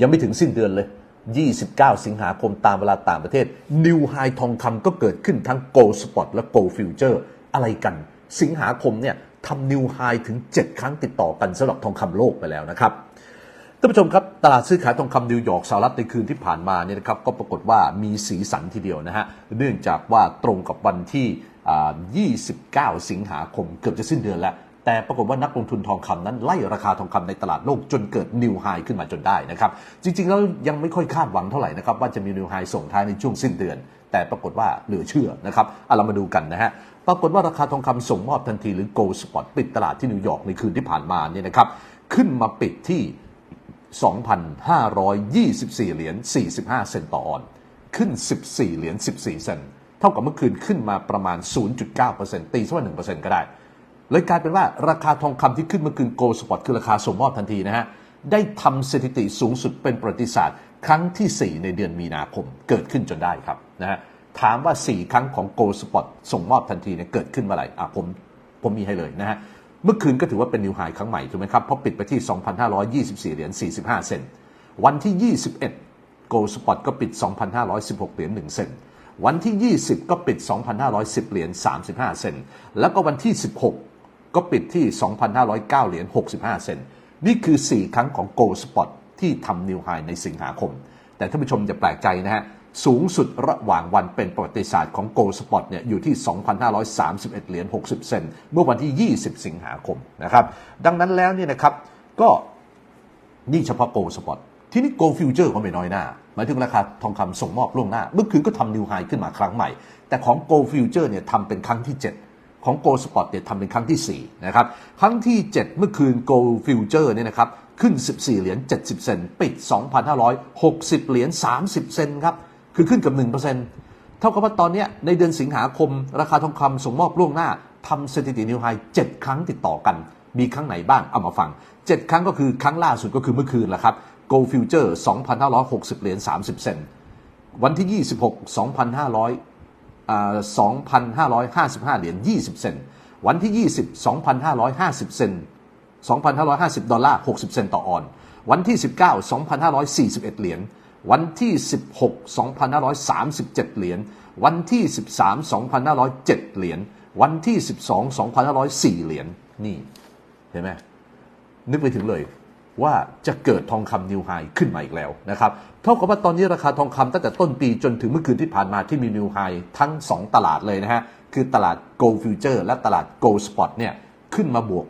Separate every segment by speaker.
Speaker 1: ยังไม่ถึงสิ้นเดือนเลย 29 สิงหาคมตามเวลาต่างประเทศ New High ทองคำก็เกิดขึ้นทั้ง Gold Spot และ Gold Future อะไรกัน สิงหาคมเนี่ยทำ New High ถึง 7 ครั้งติดต่อกันสำหรับทองคำโลกไปแล้วนะครับท่านผู้ชมครับ ตลาดซื้อขายทองคำนิวยอร์กสหรัฐในคืนที่ผ่านมาเนี่ยนะครับก็ปรากฏว่ามีสีสันทีเดียวนะฮะเนื่องจากว่าตรงกับวันที่ 29 สิงหาคมเกือบจะสิ้นเดือนแล้ว แต่ปรากฏว่านักลงทุนทองคำนั้นไล่ราคาทองคำในตลาดโลกจนเกิดนิวไฮขึ้นมาจนได้นะครับ จริงๆแล้วยังไม่ค่อยคาดหวังเท่าไหร่นะครับว่าจะมีนิวไฮส่งท้ายในช่วงสิ้นเดือน แต่ปรากฏว่าเหลือเชื่อนะครับเอาเรามาดูกันนะฮะปรากฏว่าราคาทองคำส่งมอบทันทีหรือ Gold Spot ปิดตลาดที่นิวยอร์กในคืนที่ผ่านมาเนี่ยนะครับขึ้นมาปิดที่ 2,524 เหรียญ 45 เซนต์ต่อออน ขึ้น 14 เหรียญ 14 เซนต์ เท่ากับเมื่อคืนขึ้นมาประมาณ 0.9%ตีซะว่า1%ก็ได้ เลยกลายเป็นว่าราคาทองคำที่ขึ้นเมื่อคืนโกลสปอตคือราคาส่งมอบทันทีนะฮะ ได้ทำสถิติสูงสุดเป็นประวัติศาสตร์ ครั้งที่ 4 ในเดือนมีนาคมเกิดขึ้นจนได้ครับนะฮะถามว่า 4 ครั้งของโกลสปอตส่งมอบทันทีเนี่ยเกิดขึ้นเมื่อไหร่อะผมผมมีให้เลยนะฮะเมื่อคืนก็ถือว่าเป็นนิวไฮครั้งใหม่ถูกไหมครับเพราะปิดไปที่ 2,524 เหรียญ 45 เซนต์วันที่ 21 โกลสปอตก็ปิด 2,516 เหรียญ 1 เซนต์วันที่ 20 ก็ปิด 2,510 เหรียญ 35 เซนต์แล้วก็วันที่ 16 ก็ปิดที่ 2,509 เหรียญ 65 เซนต์นี่คือ 4 ครั้งของ Gold Spot ที่ทำนิวไฮในสิงหาคม แต่ท่านผู้ชมจะแปลกใจนะฮะ สูงสุดระหว่างวันเป็นประวัติศาสตร์ของ Gold Spot เนี่ยอยู่ที่ 2,531 เหรียญ 60 เซนต์เมื่อวันที่ 20 สิงหาคมนะครับ ดังนั้นแล้วเนี่ยนะครับก็นี่เฉพาะ Gold Spot ที่นี่ Gold Future ก็ไม่น้อยหน้าหมายถึงราคาทองคำส่งมอบล่วงหน้า เมื่อคืนก็ทำนิวไฮขึ้นมาครั้งใหม่ แต่ของ Gold Future เนี่ยทำเป็นครั้งที่ 7 ของ Gold Spot เนี่ยทำเป็นครั้งที่ 4 นะครับ ครั้งที่ 7 เมื่อคืน Gold Future เนี่ยนะครับ ขึ้น 14 เหรียญ 70 เซนต์ปิด 2,560 เหรียญ 30 เซนต์ครับ คือขึ้นกับ 1%เท่ากับว่าตอนนี้ในเดือนสิงหาคม ราคาทองคำส่งมอบล่วงหน้าทำสถิตินิวไฮ7ครั้งติดต่อกัน มีครั้งไหนบ้างเอามาฟัง 7 ครั้งก็คือครั้งล่าสุดก็คือเมื่อคืนแหละครับ Gold Future 2,560 เหรียญ 30 เซนต์วันที่ 26 2,500อ่า 2,555 เหรียญ 20 เซนต์วันที่ 20 2,550 เซนต์2,550 ดอลลาร์ 60 เซนต์ต่อออน วันที่ 19 2,541 เหรียญ วันที่ 16 2,537 เหรียญ วันที่ 13 2,507 เหรียญ วันที่ 12 2,504 เหรียญ นี่ เห็นไหมนึกไปถึงเลย ว่าจะเกิดทองคำนิวไฮขึ้นมาอีกแล้วนะครับ เท่ากับว่าตอนนี้ราคาทองคำตั้งแต่ต้นปีจนถึงเมื่อคืนที่ผ่านมาที่มีนิวไฮทั้ง 2 ตลาดเลยนะฮะ คือตลาด Gold Future และตลาด Gold Spot เนี่ยขึ้นมาบวก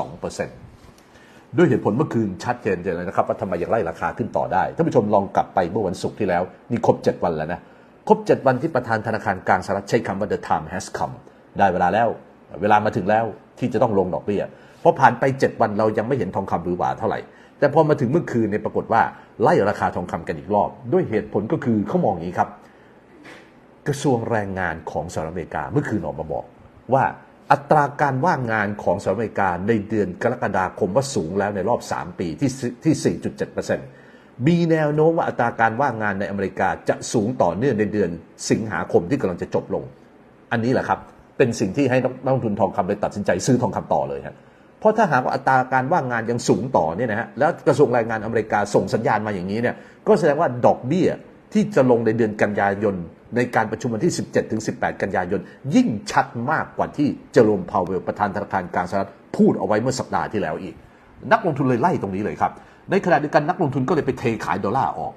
Speaker 1: 22%ด้วยเหตุผลเมื่อคืนชัดเจนเลยนะครับ ว่าทำไมยังไล่ราคาขึ้นต่อได้ ท่านผู้ชมลองกลับไปเมื่อวันศุกร์ที่แล้ว นี่ครบ 7 วันแล้วนะ ครบ 7 วันที่ประธานธนาคารกลางสหรัฐใช้คำว่า the time has come ได้เวลาแล้ว เวลามาถึงแล้วที่จะต้องลงดอกเบี้ย พอผ่านไป 7 วันเรายังไม่เห็นทองคำหรือหวาเท่าไหร่ แต่พอมาถึงเมื่อคืนเนี่ยปรากฏว่าไล่ราคาทองคำกันอีกรอบ ด้วยเหตุผลก็คือเขามองอย่างนี้ครับ กระทรวงแรงงานของสหรัฐอเมริกาเมื่อคืนออกมาบอกว่าอัตราการว่างงานของสหรัฐอเมริกาในเดือนกรกฎาคมว่าสูงแล้วในรอบ 3 ปีที่ที่ 4.7%มีแนวโน้มว่าอัตราการว่างงานในอเมริกาจะสูงต่อเนื่องในเดือนสิงหาคมที่กำลังจะจบลง อันนี้แหละครับ เป็นสิ่งที่ให้นักลงทุนทองคำเลยตัดสินใจซื้อทองคำต่อเลยฮะ เพราะถ้าหากว่าอัตราการว่างงานยังสูงต่อเนี่ยนะฮะแล้วกระทรวงแรงงานอเมริกาส่งสัญญาณมาอย่างนี้เนี่ยก็แสดงว่าดอกเบี้ยที่จะลงในเดือนกันยายนในการประชุมวันที่ 17ถึง18 กันยายน ยิ่งชัดมากกว่าที่เจอโรมพาวเวลประธานธนาคารกลางสหรัฐพูดเอาไว้เมื่อสัปดาห์ที่แล้วอีก นักลงทุนเลยไล่ตรงนี้เลยครับ ในขณะเดียวกันนักลงทุนก็เลยไปเทขายดอลลาร์ออก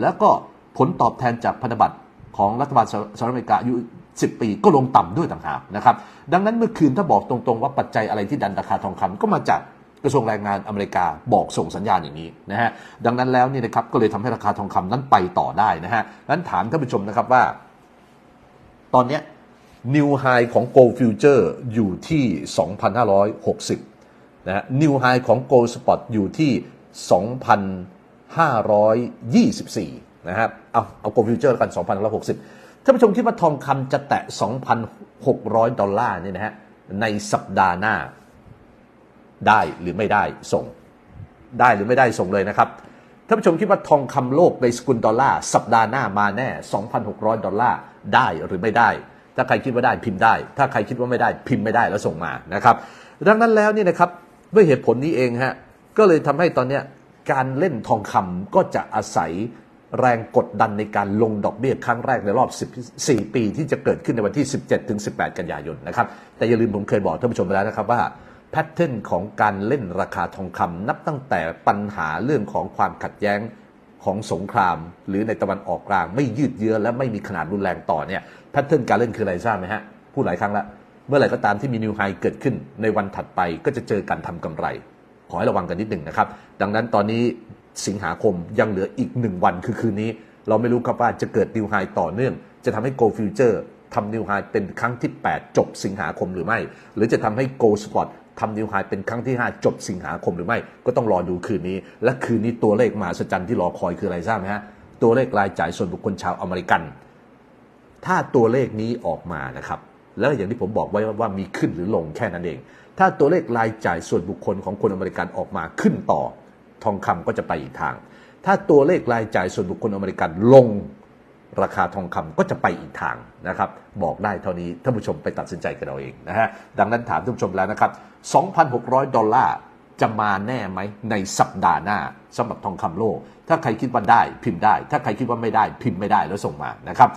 Speaker 1: แล้วก็ผลตอบแทนจากพันธบัตรของรัฐบาลสหรัฐอเมริกาอายุ 10 ปีก็ลงต่ำด้วยต่างหากนะครับดังนั้นเมื่อคืนถ้าบอกตรงๆว่าปัจจัยอะไรที่ดันราคาทองคำก็มาจากกระทรวงแรงงานอเมริกาบอกส่งสัญญาณอย่างนี้นะฮะดังนั้นแล้วนี่นะครับก็เลยทำให้ราคาทองคำนั้นไปต่อได้นะฮะนั้นถามท่านผู้ชมนะครับว่า ตอนเนี้นิวไฮของ Gold Future อยู่ที่ 2,560นะฮะนิวไฮของ Gold Spot อยู่ที่ 2,524 นะครับเอาเอา Gold Future กัน 2,560 ท่านผู้ชมคิดว่าทองคำจะแตะ 2,600 ดอลลาร์เนี่ยนะฮะในสัปดาห์หน้า ได้หรือไม่ได้ส่ง ได้หรือไม่ได้ส่งเลยนะครับท่านผู้ชมคิดว่าทองคำโลกในสกุลดอลลาร์สัปดาห์หน้ามาแน่ 2,600 ดอลลาร์ได้หรือไม่ได้ ถ้าใครคิดว่าได้พิมพ์ได้ ถ้าใครคิดว่าไม่ได้พิมพ์ไม่ได้แล้วส่งมานะครับ ดังนั้นแล้วนี่นะครับด้วยเหตุผลนี้เองฮะก็เลยทำให้ตอนเนี้ยการเล่นทองคำก็จะอาศัย แรงกดดันในการลงดอกเบี้ยครั้งแรกในรอบ 14 ปีที่จะเกิดขึ้นในวันที่ 17 ถึง 18 กันยายนนะครับ แต่อย่าลืมผมเคยบอกท่านผู้ชมไปแล้วนะครับว่าแพทเทิร์นของการเล่นราคาทองคำนับตั้งแต่ปัญหาเรื่องของความขัดแย้งของสงคราม หรือในตะวันออกกลาง ไม่ยืดเยื้อและไม่มีขนาดรุนแรงต่อเนี่ยแพทเทิร์นการเล่นคืออะไรทราบไหมฮะพูดหลายครั้งแล้วเมื่อไหร่ก็ตามที่มีนิวไฮเกิดขึ้นในวันถัดไปก็จะเจอการทำกำไร ขอให้ระวังกันนิดหนึ่งนะครับ ดังนั้นตอนนี้ สิงหาคมยังเหลืออีกหนึ่งวันคือคืนนี้ เราไม่รู้ครับว่าจะเกิดนิวไฮต่อเนื่อง จะทำให้ Go Future ทำนิวไฮเป็นครั้งที่ 8 จบสิงหาคมหรือไม่ หรือจะทำให้ Go Spot ทำนิวไฮเป็นครั้งที่ 5 จบสิงหาคมหรือไม่ ก็ต้องรอดูคืนนี้ และคืนนี้ตัวเลขมหัศจรรย์ที่รอคอยคืออะไรทราบไหมฮะตัวเลขรายจ่ายส่วนบุคคลชาวอเมริกัน ถ้าตัวเลขนี้ออกมานะครับแล้วอย่างที่ผมบอกไว้ว่ามีขึ้นหรือลงแค่นั้นเอง ถ้าตัวเลขรายจ่ายส่วนบุคคลของคนอเมริกันออกมาขึ้นต่อ ทองคำก็จะไปอีกทาง ถ้าตัวเลขรายจ่ายส่วนบุคคลอเมริกันลงราคาทองคำก็จะไปอีกทางนะครับ บอกได้เท่านี้ท่านผู้ชมไปตัดสินใจกันเอาเองนะฮะดังนั้นถามท่านผู้ชมแล้วนะครับ 2,600 ดอลลาร์จะมาแน่ไหมในสัปดาห์หน้าสำหรับทองคำโลก ถ้าใครคิดว่าได้พิมพ์ได้ ถ้าใครคิดว่าไม่ได้พิมพ์ไม่ได้แล้วส่งมานะครับ